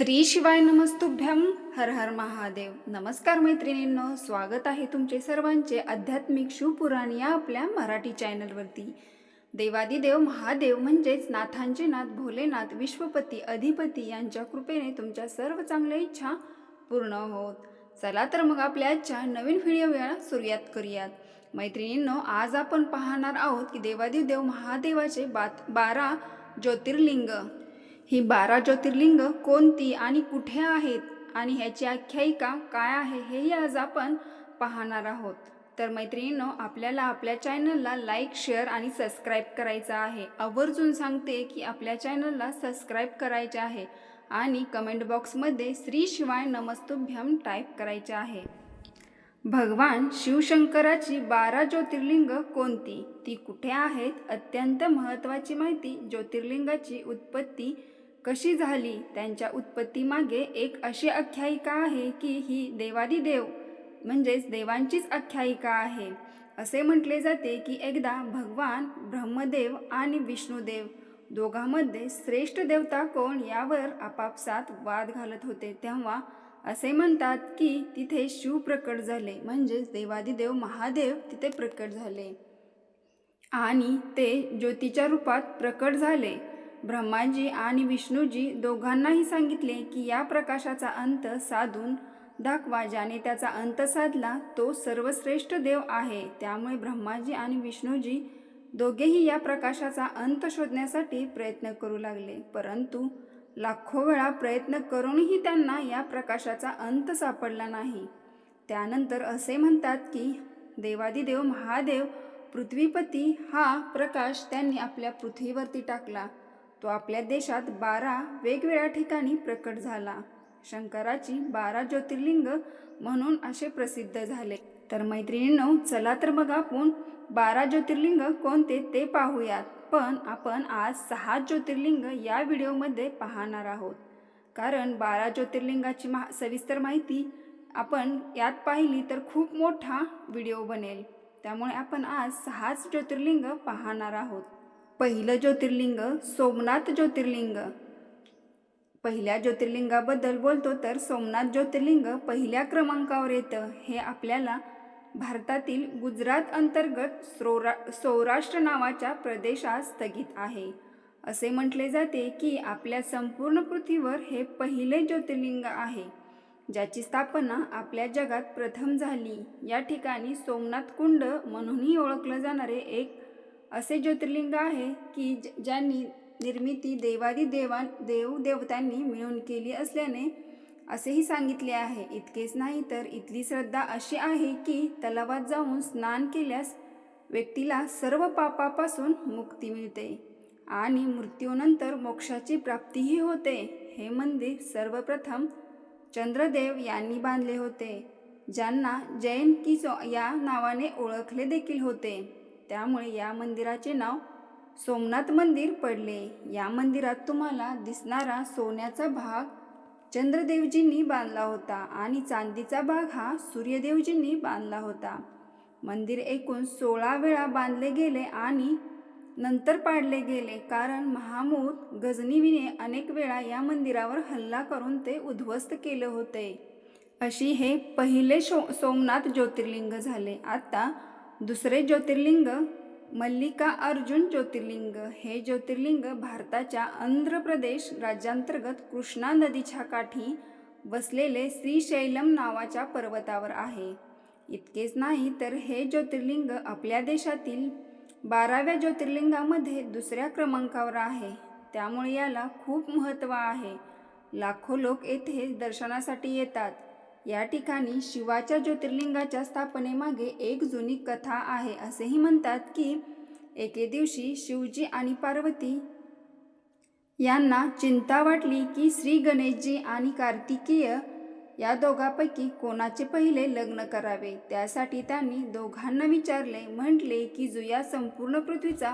श्री शिवाय नमस्तुभ्यम हर हर महादेव. नमस्कार मैत्रिणींनो स्वागत आहे तुमचे सर्वांचे आध्यात्मिक शिवपुराण या आपल्या मराठी चॅनलवरती. देवादिदेव महादेव म्हणजेच नाथांचे नाथ भोलेनाथ विश्वपती अधिपती यांच्या कृपेने तुमच्या सर्व चांगल्या इच्छा पूर्ण होत. चला तर मग आपल्या आजच्या नवीन व्हिडिओ वेळा सुरुवात करूयात. मैत्रिणींनो आज आपण पाहणार आहोत की देवादिदेव महादेवाचे बात बारा ज्योतिर्लिंग. ही बारा ज्योतिर्लिंग कोणती आणि कुठे आहेत आणि ह्याची आख्यायिका काय आहे हेही आज आपण पाहणार आहोत. तर मैत्रिणींनो आपल्याला आपल्या चॅनलला लाईक शेअर आणि सबस्क्राईब करायचं आहे. आवर्जून सांगते की आपल्या चॅनलला सबस्क्राईब करायचे आहे आणि कमेंट बॉक्समध्ये श्री शिवाय नमस्तुभ्यम टाईप करायचे आहे. भगवान शिवशंकराची बारा ज्योतिर्लिंग कोणती? ती कुठे आहेत? अत्यंत महत्त्वाची माहिती ज्योतिर्लिंगाची उत्पत्ती कशी झाली? त्यांच्या उत्पत्तीमागे एक अशी आख्यायिका आहे की ही देवादिदेव म्हणजेच देवांचीच आख्यायिका आहे. असे म्हटले जाते की एकदा भगवान ब्रह्मदेव आणि विष्णुदेव दोघांमध्ये श्रेष्ठ देवता कोण यावर आपापसात वाद घालत होते. तेव्हा असे म्हणतात की तिथे शिव प्रकट झाले म्हणजेच देवादिदेव महादेव तिथे प्रकट झाले. आणि ते ज्योतीच्या रूपात प्रकट झाले. ब्रह्माजी आणि विष्णूजी दोघांनाही सांगितले की या प्रकाशाचा अंत साधून दाखवा ज्याने त्याचा अंत साधला तो सर्वश्रेष्ठ देव आहे. त्यामुळे ब्रह्माजी आणि विष्णूजी दोघेही या प्रकाशाचा अंत शोधण्यासाठी प्रयत्न करू लागले. परंतु लाखो वेळा प्रयत्न करूनही त्यांना या प्रकाशाचा अंत सापडला नाही. त्यानंतर असे म्हणतात की देवादिदेव महादेव पृथ्वीपती हा प्रकाश त्यांनी आपल्या पृथ्वीवरती टाकला. तो आपल्या देशात बारा वेगवेगळ्या ठिकाणी प्रकट झाला. शंकराची बारा ज्योतिर्लिंग म्हणून असे प्रसिद्ध झाले. तर मैत्रिणींनो चला तर मग आपण बारा ज्योतिर्लिंग कोणते ते पाहूयात. पण आपण आज सहा ज्योतिर्लिंग या व्हिडिओमध्ये पाहणार आहोत. कारण बारा ज्योतिर्लिंगाची मा सविस्तर माहिती आपण यात पाहिली तर खूप मोठा व्हिडिओ बनेल. त्यामुळे आपण आज सहाच ज्योतिर्लिंग पाहणार आहोत. पहिलं ज्योतिर्लिंग सोमनाथ ज्योतिर्लिंग. पहिल्या ज्योतिर्लिंगाबद्दल बोलतो तर सोमनाथ ज्योतिर्लिंग पहिल्या क्रमांकावर येतं. हे आपल्याला भारतातील गुजरात अंतर्गत सौरा सौराष्ट्र नावाच्या प्रदेशात स्थगित आहे. असे म्हटले जाते की आपल्या संपूर्ण पृथ्वीवर हे पहिले ज्योतिर्लिंग आहे ज्याची स्थापना आपल्या जगात प्रथम झाली. या ठिकाणी सोमनाथ कुंड म्हणूनही ओळखलं जाणारे एक असे ज्योतिर्लिंग आहे की ज- ज्यांनी निर्मिती देवादी देवान देव देवतांनी मिळून केली असल्याने असेही सांगितले आहे. इतकेच नाही तर इथली श्रद्धा अशी आहे की तलावात जाऊन स्नान केल्यास व्यक्तीला सर्व पापापासून मुक्ती मिळते आणि मृत्यूनंतर मोक्षाची प्राप्तीही होते. हे मंदिर सर्वप्रथम चंद्रदेव यांनी बांधले होते ज्यांना जैन किचो या नावाने ओळखले देखील होते. त्यामुळे या मंदिराचे नाव सोमनाथ मंदिर पडले. या मंदिरात तुम्हाला दिसणारा सोन्याचा भाग चंद्रदेवजींनी बांधला होता आणि चांदीचा भाग हा सूर्यदेवजींनी बांधला होता. मंदिर एकूण सोळा वेळा बांधले गेले आणि नंतर पाडले गेले कारण महामूद गजनीवीने अनेक वेळा या मंदिरावर हल्ला करून ते उद्ध्वस्त केले होते. अशी हे पहिले शो सोमनाथ ज्योतिर्लिंग झाले. आता दुसरे ज्योतिर्लिंग मल्लिका अर्जुन ज्योतिर्लिंग. हे ज्योतिर्लिंग भारताच्या आंध्र प्रदेश राज्यांतर्गत कृष्णा नदीच्या काठी वसलेले श्रीशैलम नावाच्या पर्वतावर आहे. इतकेच नाही तर हे ज्योतिर्लिंग आपल्या देशातील बाराव्या ज्योतिर्लिंगामध्ये दुसऱ्या क्रमांकावर आहे. त्यामुळे याला खूप महत्त्व आहे. लाखो लोक येथे दर्शनासाठी येतात. या ठिकाणी शिवाच्या ज्योतिर्लिंगाच्या स्थापनेमागे एक जुनी कथा आहे. असेही म्हणतात की एके दिवशी शिवजी आणि पार्वती यांना चिंता वाटली की श्री गणेशजी आणि कार्तिकीय या दोघांपैकी कोणाचे पहिले लग्न करावे? त्यासाठी त्यांनी दोघांना विचारले. म्हटले की जुया संपूर्ण पृथ्वीचा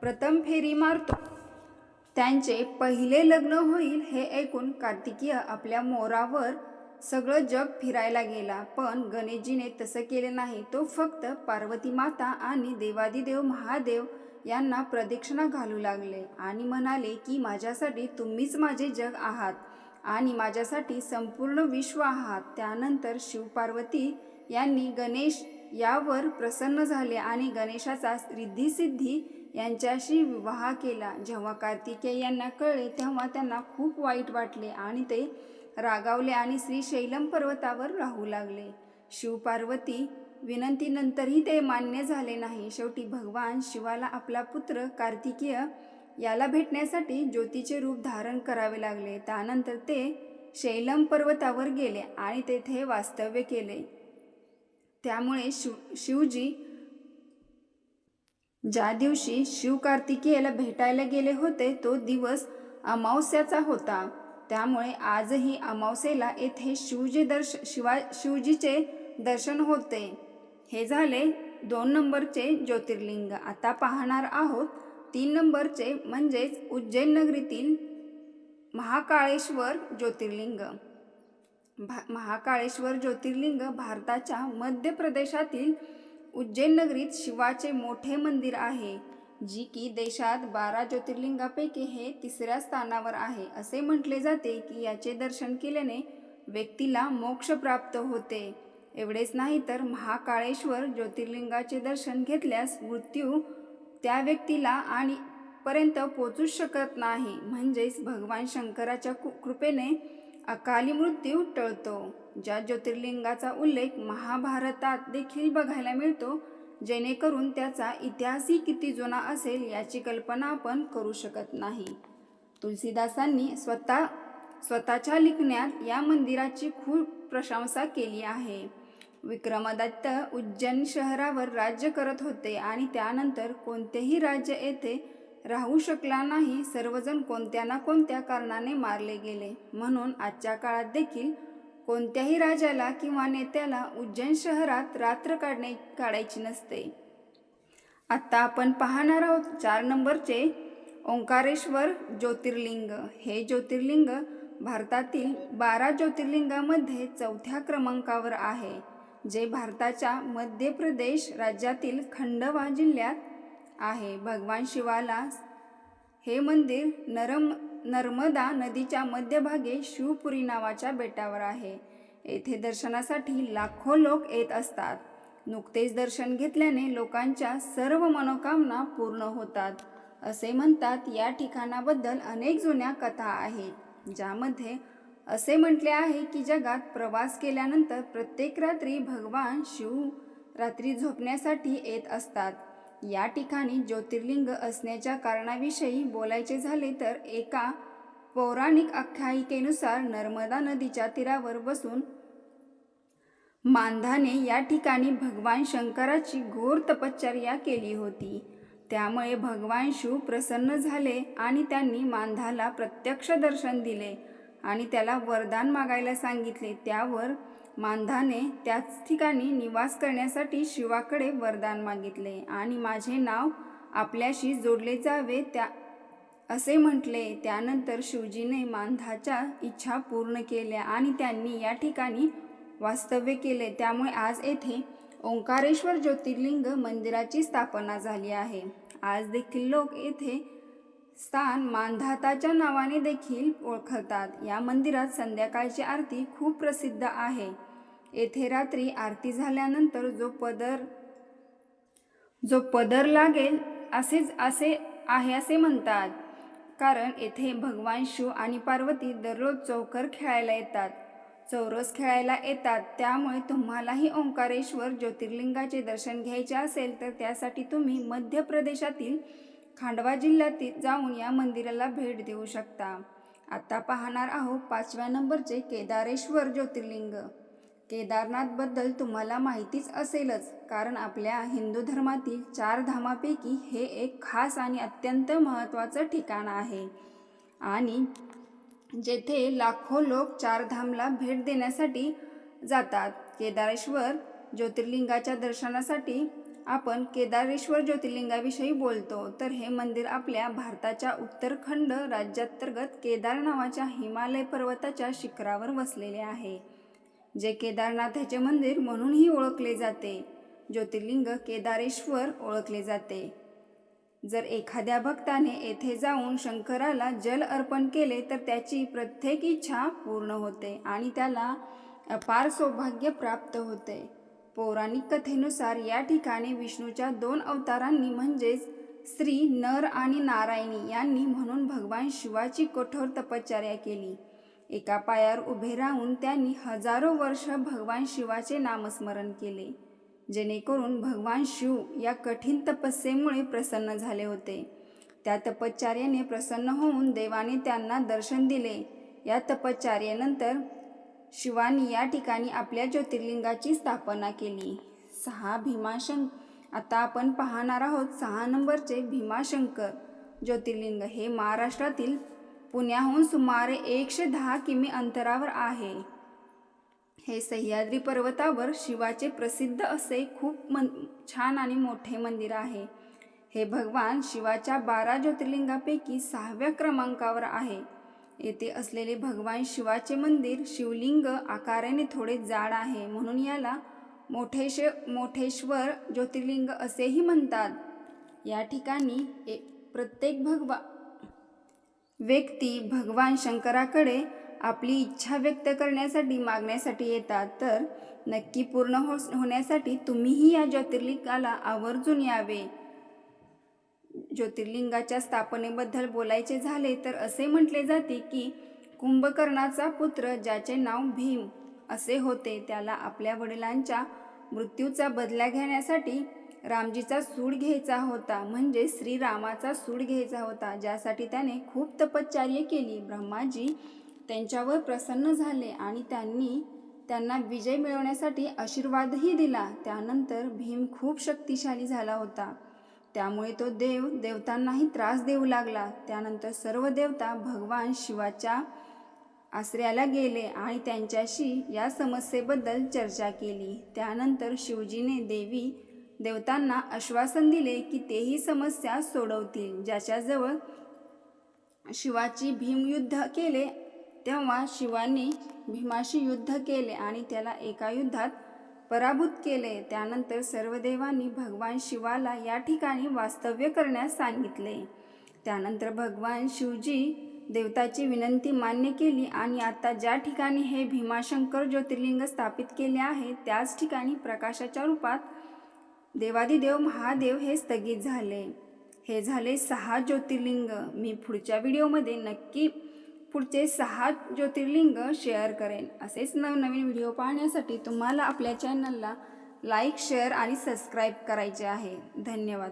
प्रथम फेरी मारतो. त्यांचे पहिले लग्न होईल हे ऐकून कार्तिकीय आपल्या मोरावर सगळं जग फिरायला गेला पण गणेशजीने तसं केले नाही. तो फक्त पार्वती माता आणि देवादिदेव महादेव यांना प्रदक्षिणा घालू लागले आणि म्हणाले की माझ्यासाठी तुम्हीच माझे जग आहात आणि माझ्यासाठी संपूर्ण विश्व आहात त्यानंतर शिवपार्वती यांनी गणेश यावर प्रसन्न झाले आणि गणेशाचा रिद्धिसिद्धी यांच्याशी विवाह केला. जेव्हा कार्तिकेय यांना कळले तेव्हा त्यांना खूप वाईट वाटले आणि ते रागावले आणि श्रीशैलम पर्वतावर राहू लागले. शिवपार्वती विनंतीनंतरही ते मान्य झाले नाही. शेवटी भगवान शिवाला आपला पुत्र कार्तिकेय याला भेटण्यासाठी ज्योतीचे रूप धारण करावे लागले. त्यानंतर ते शैलम पर्वतावर गेले आणि तेथे वास्तव्य केले. त्यामुळे शिव शिवजी ज्या दिवशी शिव कार्तिकेयाला भेटायला गेले होते तो दिवस अमावस्याचा होता. त्यामुळे आजही अमावस्येला येथे शिवजी दर्श शिवा शिवजीचे दर्शन होते. हे झाले दोन नंबरचे ज्योतिर्लिंग. आता पाहणार आहोत तीन नंबरचे म्हणजेच उज्जैन नगरीतील महाकाळेश्वर ज्योतिर्लिंग. भा महाकाळेश्वर ज्योतिर्लिंग भारताच्या मध्य प्रदेशातील उज्जैन नगरीत शिवाचे मोठे मंदिर आहे. जी की देशात बारा ज्योतिर्लिंगापैकी हे तिसऱ्या स्थानावर आहे. असे म्हटले जाते की याचे दर्शन केल्याने व्यक्तीला मोक्ष प्राप्त होते. एवढेच नाही तर महाकाळेश्वर ज्योतिर्लिंगाचे दर्शन घेतल्यास मृत्यू त्या व्यक्तीला आणि पर्यंत पोचूच शकत नाही. म्हणजेच भगवान शंकराच्या कु- कृपेने अकाली मृत्यू टळतो. ज्या ज्योतिर्लिंगाचा उल्लेख महाभारतात देखील बघायला मिळतो जेणेकरून त्याचा इतिहासही किती जुना असेल याची कल्पना आपण करू शकत नाही. तुलसीदासांनी स्वतः स्वतःच्या लिखण्यात या मंदिराची खूप प्रशंसा केली आहे. विक्रमादित्य उज्जैन शहरावर राज्य करत होते आणि त्यानंतर कोणतेही राज्य येथे राहू शकला नाही सर्वजण कोणत्या ना कोणत्या कारणाने मारले गेले. म्हणून आजच्या काळात देखील कोणत्याही राजाला किंवा नेत्याला उज्जैन शहरात रात्र काढणे काढायची नसते. आत्ता आपण पाहणार आहोत चार नंबरचे ओंकारेश्वर ज्योतिर्लिंग. हे ज्योतिर्लिंग भारतातील बारा ज्योतिर्लिंगामध्ये चौथ्या क्रमांकावर आहे जे भारताच्या मध्य प्रदेश राज्यातील खंडवा जिल्ह्यात आहे. भगवान शिवाला हे मंदिर नरम नर्मदा नदीच्या मध्यभागी शिवपुरी नावाच्या बेटावर आहे. येथे दर्शनासाठी लाखो लोक येत असतात. नुकतेच दर्शन घेतल्याने लोकांच्या सर्व मनोकामना पूर्ण होतात. असे म्हणतात या ठिकाणाबद्दल अनेक जुन्या कथा आहेत ज्यामध्ये असे म्हटले आहे की जगात प्रवास केल्यानंतर प्रत्येक रात्री भगवान शिव रात्री झोपण्यासाठी येत असतात. या ठिकाणी ज्योतिर्लिंग असण्याच्या कारणाविषयी बोलायचे झाले तर एका पौराणिक आख्यायिकेनुसार नर्मदा नदीच्या तीरावर बसून मांधाने या ठिकाणी भगवान शंकराची घोर तपश्चर्या केली होती. त्यामुळे भगवान शिव प्रसन्न झाले आणि त्यांनी मांधाला प्रत्यक्ष दर्शन दिले आणि त्याला वरदान मागायला सांगितले. त्यावर मानधाने त्याच ठिकाणी निवास करण्यासाठी शिवाकडे वरदान मागितले आणि माझे नाव आपल्याशी जोडले जावे त्या असे म्हटले. त्यानंतर शिवजीने मानधाच्या इच्छा पूर्ण केल्या आणि त्यांनी या ठिकाणी वास्तव्य केले. त्यामुळे आज येथे ओंकारेश्वर ज्योतिर्लिंग मंदिराची स्थापना झाली आहे. आज देखील लोक येथे स्थान मांधाताच्या नावाने देखील ओळखतात. या मंदिरात संध्याकाळची आरती खूप प्रसिद्ध आहे. येथे रात्री आरती झाल्यानंतर जो पदर जो पदर लागेल असेच असे आहे असे म्हणतात. कारण येथे भगवान शिव आणि पार्वती दररोज चौकर खेळायला येतात. चौरस खेळायला येतात. त्यामुळे तुम्हालाही ओंकारेश्वर ज्योतिर्लिंगाचे दर्शन घ्यायचे असेल तर त्यासाठी तुम्ही मध्य प्रदेशातील खांडवा जिल्ह्यातील जाऊन या मंदिराला भेट देऊ शकता. आता पाहणार आहोत पाचव्या नंबरचे केदारेश्वर ज्योतिर्लिंग. केदारनाथबद्दल तुम्हाला माहितीच असेलच कारण आपल्या हिंदू धर्मातील चार धामापैकी हे एक खास आणि अत्यंत महत्त्वाचं ठिकाण आहे. आणि जेथे लाखो लोक चारधामला भेट देण्यासाठी जातात. केदारेश्वर ज्योतिर्लिंगाच्या दर्शनासाठी आपण केदारेश्वर ज्योतिर्लिंगाविषयी बोलतो तर हे मंदिर आपल्या भारताच्या उत्तरखंड राज्यांतर्गत केदार नावाच्या हिमालय पर्वताच्या शिखरावर वसलेले आहे. जे केदारनाथाचे मंदिर म्हणूनही ओळखले जाते. ज्योतिर्लिंग केदारेश्वर ओळखले जाते. जर एखाद्या भक्ताने येथे जाऊन शंकराला जल अर्पण केले तर त्याची प्रत्येक इच्छा पूर्ण होते आणि त्याला अपार सौभाग्य प्राप्त होते. पौराणिक कथेनुसार या ठिकाणी विष्णूच्या दोन अवतारांनी म्हणजेच श्री नर आणि नारायणी यांनी म्हणून भगवान शिवाची कठोर तपश्चर्या केली. एका पायावर उभे राहून त्यांनी हजारो वर्ष भगवान शिवाचे नामस्मरण केले जेणेकरून भगवान शिव या कठीण तपस्येमुळे प्रसन्न झाले होते. त्या तपश्चर्याने प्रसन्न होऊन देवाने त्यांना दर्शन दिले. या तपश्चर्यानंतर शिवानी या ठिकाणी आपल्या ज्योतिर्लिंगाची स्थापना केली. सहा भीमाशं आता आपण पाहणार आहोत सहा नंबरचे भीमाशंकर. ज्योतिर्लिंग हे महाराष्ट्रातील पुण्याहून सुमारे एकशे दहा किमी अंतरावर आहे. हे सह्याद्री पर्वतावर शिवाचे प्रसिद्ध असे खूप मन छान आणि मोठे मंदिर आहे. हे भगवान शिवाच्या बारा ज्योतिर्लिंगापैकी सहाव्या क्रमांकावर आहे. येथे असलेले भगवान शिवाचे मंदिर शिवलिंग आकाराने थोडे जाड आहे म्हणून याला मोठेशे मोठेश्वर ज्योतिर्लिंग असेही म्हणतात. या ठिकाणी ए प्रत्येक भगवा व्यक्ती भगवान शंकराकडे आपली इच्छा व्यक्त करण्यासाठी मागण्यासाठी येतात. तर नक्की पूर्ण हो होण्यासाठी तुम्हीही या ज्योतिर्लिंगाला आवर्जून यावे. ज्योतिर्लिंगाच्या स्थापनेबद्दल बोलायचे झाले तर असे म्हटले जाते की कुंभकर्णाचा पुत्र ज्याचे नाव भीम असे होते त्याला आपल्या वडिलांच्या मृत्यूचा बदला घेण्यासाठी रामजीचा सूड घ्यायचा होता म्हणजे श्रीरामाचा सूड घ्यायचा होता ज्यासाठी त्याने खूप तपश्चर्या केली. ब्रह्माजी त्यांच्यावर प्रसन्न झाले आणि त्यांनी त्यांना विजय मिळवण्यासाठी आशीर्वादही दिला. त्यानंतर भीम खूप शक्तिशाली झाला होता. त्यामुळे तो देव देवतांनाही त्रास देऊ लागला. त्यानंतर सर्व देवता भगवान शिवाच्या आश्रयाला गेले आणि त्यांच्याशी या समस्येबद्दल चर्चा केली. त्यानंतर शिवजीने देवी देवतांना आश्वासन दिले की तेही समस्या सोडवतील. ज्याच्याजवळ शिवाची भीमयुद्ध केले तेव्हा शिवाने भीमाशी युद्ध केले आणि त्याला एका युद्धात पराभूत केले. त्यानंतर सर्व देवांनी भगवान शिवाला या ठिकाणी वास्तव्य करण्यास सांगितले. त्यानंतर भगवान शिवजी देवताची विनंती मान्य केली आणि आता ज्या ठिकाणी हे भीमाशंकर ज्योतिर्लिंग स्थापित केले आहे त्याच ठिकाणी प्रकाशाच्या रूपात देवादिदेव महादेव हे स्थगित झाले. हे झाले सहा ज्योतिर्लिंग. मी पुढच्या व्हिडिओमध्ये नक्की पुढचे सहा ज्योतिर्लिंग शेअर करेन. असेच नवनवीन व्हिडिओ पाहण्यासाठी तुम्हाला आपल्या चॅनलला लाईक शेअर आणि सबस्क्राईब करायचे आहे. धन्यवाद.